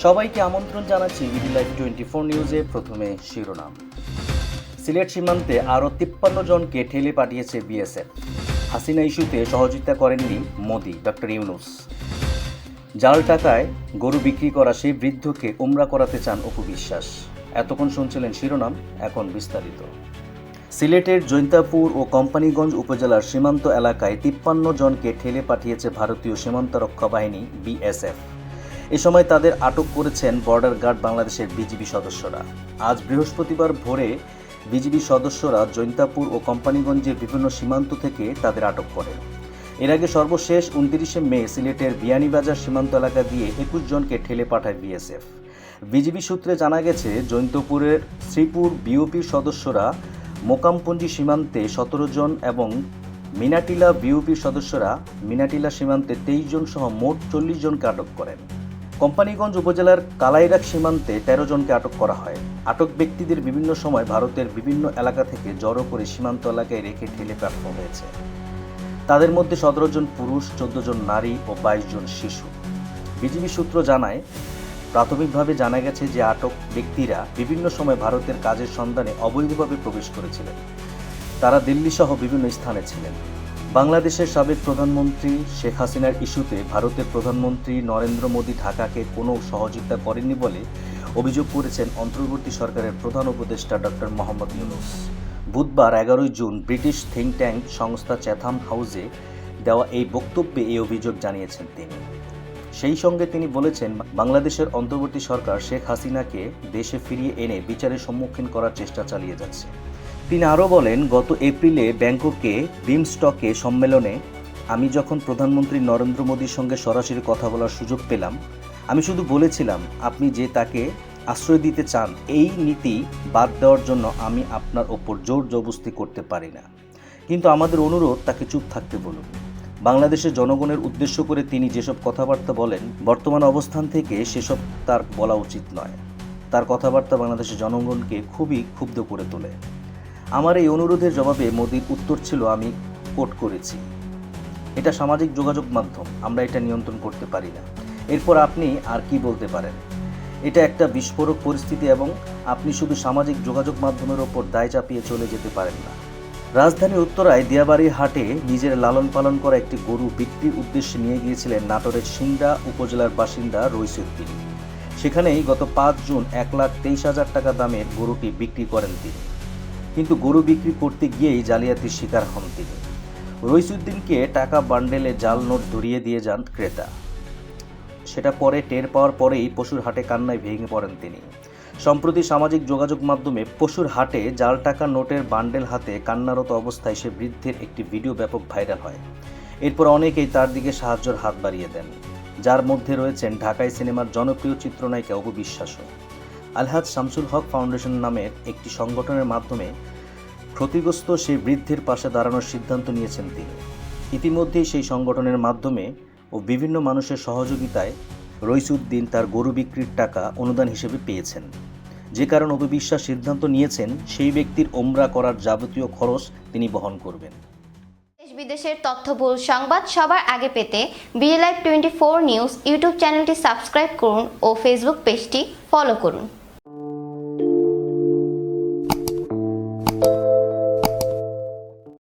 সবাইকে আমন্ত্রণ জানাচ্ছি ইডি লাইভ টোয়েন্টি ফোর নিউজে প্রথমে শিরোনাম। সিলেট সীমান্তে আরও তিপ্পান্ন জনকে ঠেলে পাঠিয়েছে বিএসএফ। হাসিনা ইস্যুতে সহযোগিতা করেননি মোদি, ডক্টর ইউনুস। জাল টাকায় গরু বিক্রি করা সেই বৃদ্ধকে উমরা করাতে চান অপু বিশ্বাস এতক্ষণ শুনছিলেন শিরোনাম, এখন বিস্তারিত। সিলেটের জৈন্তাপুর ও কোম্পানিগঞ্জ উপজেলার সীমান্ত এলাকায় তিপ্পান্ন জনকে ঠেলে পাঠিয়েছে ভারতীয় সীমান্ত রক্ষা বাহিনী বিএসএফ। এ সময় তাদের আটক করেছেন বর্ডার গার্ড বাংলাদেশের বিজিবি সদস্যরা। আজ বৃহস্পতিবার ভোরে বিজিবি সদস্যরা জৈন্তাপুর ও কোম্পানিগঞ্জের বিভিন্ন সীমান্ত থেকে তাদের আটক করেন। এর আগে সর্বশেষ উনত্রিশে মে সিলেটের বিয়ানীবাজার সীমান্ত এলাকা দিয়ে একুশ জনকে ঠেলে পাঠায় বিএসএফ। বিজিবি সূত্রে জানা গেছে, জৈন্তপুরের শ্রীপুর বিওপির সদস্যরা মোকামপঞ্জি সীমান্তে সতেরো জন এবং মিনাটিলা বিওপির সদস্যরা মিনাটিলা সীমান্তে তেইশ জন সহ মোট চল্লিশ জনকে আটক করেন। কোম্পানিগঞ্জ উপজেলার কালাইরাক সীমান্তে তেরো জনকে আটক করা হয়। আটক ব্যক্তিদের বিভিন্ন সময় ভারতের বিভিন্ন এলাকা থেকে জড়ো করে সীমান্ত এলাকায় রেখে ঠেলে পাঠানো হয়েছে। তাদের মধ্যে সতেরো জন পুরুষ, চোদ্দ জন নারী ও বাইশ জন শিশু। বিজিবি সূত্র জানায়, প্রাথমিকভাবে জানা গেছে যে আটক ব্যক্তিরা বিভিন্ন সময় ভারতের কাজের সন্ধানে অবৈধভাবে প্রবেশ করেছিলেন। তারা দিল্লি সহ বিভিন্ন স্থানে ছিলেন। বাংলাদেশের সাবেক প্রধানমন্ত্রী শেখ হাসিনার ইস্যুতে ভারতের প্রধানমন্ত্রী নরেন্দ্র মোদী ঢাকাকে কোনো সহযোগিতা করেননি বলে অভিযোগ করেছেন অন্তর্বর্তী সরকারের প্রধান উপদেষ্টা ডক্টর মোহাম্মদ ইউনুস। বুধবার এগারোই জুন ব্রিটিশ থিঙ্ক ট্যাঙ্ক সংস্থা চ্যাথাম হাউসে দেওয়া এই বক্তব্যে এই অভিযোগ জানিয়েছেন তিনি। সেই সঙ্গে তিনি বলেছেন, বাংলাদেশের অন্তর্বর্তী সরকার শেখ হাসিনাকে দেশে ফিরিয়ে এনে বিচারের সম্মুখীন করার চেষ্টা চালিয়ে যাচ্ছে। তিনি আরও বলেন, গত এপ্রিলে ব্যাংককে বিমস্টকে সম্মেলনে আমি যখন প্রধানমন্ত্রী নরেন্দ্র মোদীর সঙ্গে সরাসরি কথা বলার সুযোগ পেলাম, আমি শুধু বলেছিলাম, আপনি যে তাকে আশ্রয় দিতে চান, এই নীতি বাদ দেওয়ার জন্য আমি আপনার ওপর জোর জবস্তি করতে পারি না। কিন্তু আমাদের অনুরোধ, তাকে চুপ থাকতে বলুন। বাংলাদেশের জনগণের উদ্দেশ্য করে তিনি যেসব কথাবার্তা বলেন, বর্তমান অবস্থান থেকে সেসব তার বলা উচিত নয়। তার কথাবার্তা বাংলাদেশের জনগণকে খুবই ক্ষুব্ধ করে তোলে। আমার এই অনুরোধের জবাবে মোদির উত্তর ছিল, আমি কোট করেছি। এটা সামাজিক যোগাযোগ মাধ্যম, আমরা এটা নিয়ন্ত্রণ করতে পারি না। এরপর আপনি আর কি বলতে পারেন? এটা একটা বিস্ফোরক পরিস্থিতি এবং আপনি শুধু সামাজিক যোগাযোগ মাধ্যমের ওপর দায় চাপিয়ে চলে যেতে পারেন না। রাজধানীর উত্তরায় দিয়াবাড়ি হাটে নিজের লালন পালন করা একটি গরু বিক্রির উদ্দেশ্যে নিয়ে গিয়েছিলেন নাটোরের সিংড়া উপজেলার বাসিন্দা রইসুদ্দিন সেখানেই গত পাঁচ জুন এক লাখ তেইশ হাজার টাকা দামের গরুটি বিক্রি করেন তিনি। কিন্তু গরু বিক্রি করতে গিয়েই জালিয়াতির শিকার হন তিনি। রইসুদ্দিনকে টাকা বান্ডেলে জাল নোট ধরিয়ে দিয়ে যান ক্রেতা। সেটা পরে টের পাওয়ার পরেই পশুর হাটে কান্নায় ভেঙে পড়েন তিনি। সম্প্রতি সামাজিক যোগাযোগ মাধ্যমে পশুর হাটে জাল টাকা নোটের বান্ডেল হাতে কান্নারত অবস্থায় সে বৃদ্ধের একটি ভিডিও ব্যাপক ভাইরাল হয়। এরপর অনেকেই তার দিকে সাহায্যের হাত বাড়িয়ে দেন। যার মধ্যে রয়েছেন ঢাকায় সিনেমার জনপ্রিয় চিত্রনায়িকা অপু বিশ্বাসও। আলহাজ শামসুল হক ফাউন্ডেশন নামের একটি সংগঠনের মাধ্যমে ক্ষতিগ্রস্ত সেই বৃদ্ধের পাশে দাঁড়ানোর সিদ্ধান্ত নিয়েছেন তিনি। ইতিমধ্যেই সেই সংগঠনের মাধ্যমে ও বিভিন্ন মানুষের সহযোগিতায় রইসুদ্দিন তার গরু বিক্রির টাকা অনুদান হিসেবে পেয়েছেন। যে কারণ অবিশ্বাস সিদ্ধান্ত নিয়েছেন, সেই ব্যক্তির ওমরা করার যাবতীয় খরচ তিনি বহন করবেন। দেশ বিদেশের তথ্যবহুল সংবাদ সবার আগে পেতে B live twenty four news YouTube চ্যানেলটি সাবস্ক্রাইব করুন ও ফেসবুক পেজটি ফলো করুন।